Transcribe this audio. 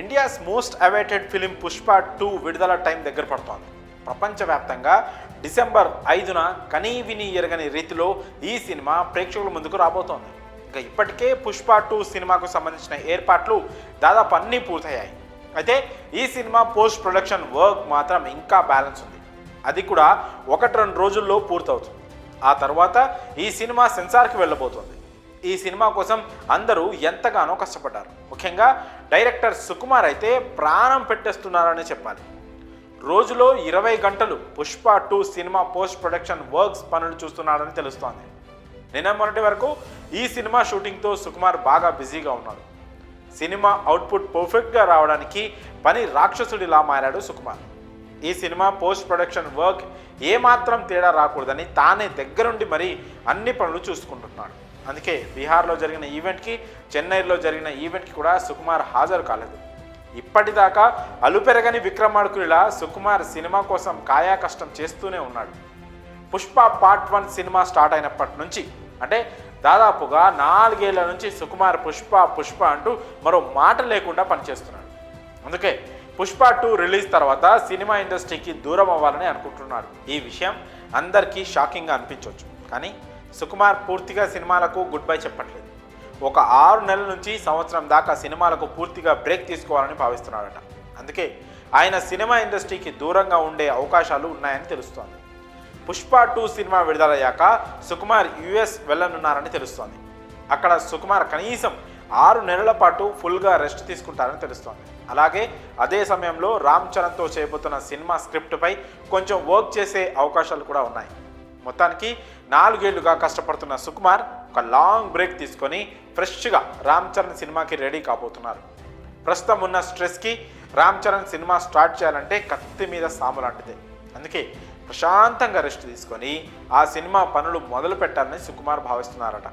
India's most awaited film Pushpa two విడుదల time దగ్గర పడుతోంది. ప్రపంచవ్యాప్తంగా డిసెంబర్ ఐదున కనీ విని ఎరగని రీతిలో ఈ సినిమా ప్రేక్షకుల ముందుకు రాబోతోంది. ఇంకా ఇప్పటికే పుష్ప టూ సినిమాకు సంబంధించిన ఏర్పాట్లు దాదాపు అన్నీ పూర్తయ్యాయి. అయితే ఈ సినిమా పోస్ట్ ప్రొడక్షన్ వర్క్ మాత్రం ఇంకా బ్యాలెన్స్ ఉంది. అది కూడా ఒకటి రెండు రోజుల్లో పూర్తవుతుంది. ఆ తర్వాత ఈ సినిమా సెన్సార్కి వెళ్ళబోతోంది. ఈ సినిమా కోసం అందరూ ఎంతగానో కష్టపడ్డారు. ముఖ్యంగా డైరెక్టర్ సుకుమార్ అయితే ప్రాణం పెట్టేస్తున్నారని చెప్పాలి. రోజులో ఇరవై గంటలు పుష్ప టూ సినిమా పోస్ట్ ప్రొడక్షన్ వర్క్స్ పనులు చూస్తున్నాడని తెలుస్తోంది. నిన్న మొన్నటి వరకు ఈ సినిమా షూటింగ్తో సుకుమార్ బాగా బిజీగా ఉన్నాడు. సినిమా అవుట్పుట్ పర్ఫెక్ట్గా రావడానికి పని రాక్షసుడిలా మారాడు సుకుమార్. ఈ సినిమా పోస్ట్ ప్రొడక్షన్ వర్క్ ఏమాత్రం తేడా రాకూడదని తానే దగ్గరుండి మరీ అన్ని పనులు చూసుకుంటున్నాడు. అందుకే బీహార్లో జరిగిన ఈవెంట్కి చెన్నైలో జరిగిన ఈవెంట్కి కూడా సుకుమార్ హాజరు కాలేదు. ఇప్పటిదాకా అలుపెరగని విక్రమార్కుడిలా సుకుమార్ సినిమా కోసం కాయా కష్టం చేస్తూనే ఉన్నాడు. పుష్ప పార్ట్ వన్ సినిమా స్టార్ట్ అయినప్పటి నుంచి అంటే దాదాపుగా నాలుగేళ్ళ నుంచి సుకుమార్ పుష్ప పుష్ప అంటూ మరో మాట లేకుండా పనిచేస్తున్నాడు. అందుకే పుష్ప టూ రిలీజ్ తర్వాత సినిమా ఇండస్ట్రీకి దూరం అవ్వాలని అనుకుంటున్నాడు. ఈ విషయం అందరికీ షాకింగ్గా అనిపించవచ్చు కానీ సుకుమార్ పూర్తిగా సినిమాలకు గుడ్ బై చెప్పట్లేదు. ఒక ఆరు నెలల నుంచి సంవత్సరం దాకా సినిమాలకు పూర్తిగా బ్రేక్ తీసుకోవాలని భావిస్తున్నాడట అందుకే ఆయన సినిమా ఇండస్ట్రీకి దూరంగా ఉండే అవకాశాలు ఉన్నాయని తెలుస్తోంది. పుష్ప టూ సినిమా విడుదలయ్యాక సుకుమార్ యుఎస్ వెళ్ళనున్నారని తెలుస్తోంది. అక్కడ సుకుమార్ కనీసం ఆరు నెలల పాటు ఫుల్గా రెస్ట్ తీసుకుంటారని తెలుస్తోంది. అలాగే అదే సమయంలో రామ్ చరణ్తో చేయబోతున్న సినిమా స్క్రిప్ట్పై కొంచెం వర్క్ చేసే అవకాశాలు కూడా ఉన్నాయి. మొత్తానికి నాలుగేళ్ళుగా కష్టపడుతున్న సుకుమార్ ఒక లాంగ్ బ్రేక్ తీసుకొని ఫ్రెష్గా రామ్ చరణ్ సినిమాకి రెడీ కాబోతున్నారు. ప్రస్తుతం ఉన్న స్ట్రెస్కి రామ్ చరణ్ సినిమా స్టార్ట్ చేయాలంటే కత్తి మీద సాము లాంటిదే. అందుకే ప్రశాంతంగా రెస్ట్ తీసుకొని ఆ సినిమా పనులు మొదలు పెట్టాలని సుకుమార్ భావిస్తున్నారట.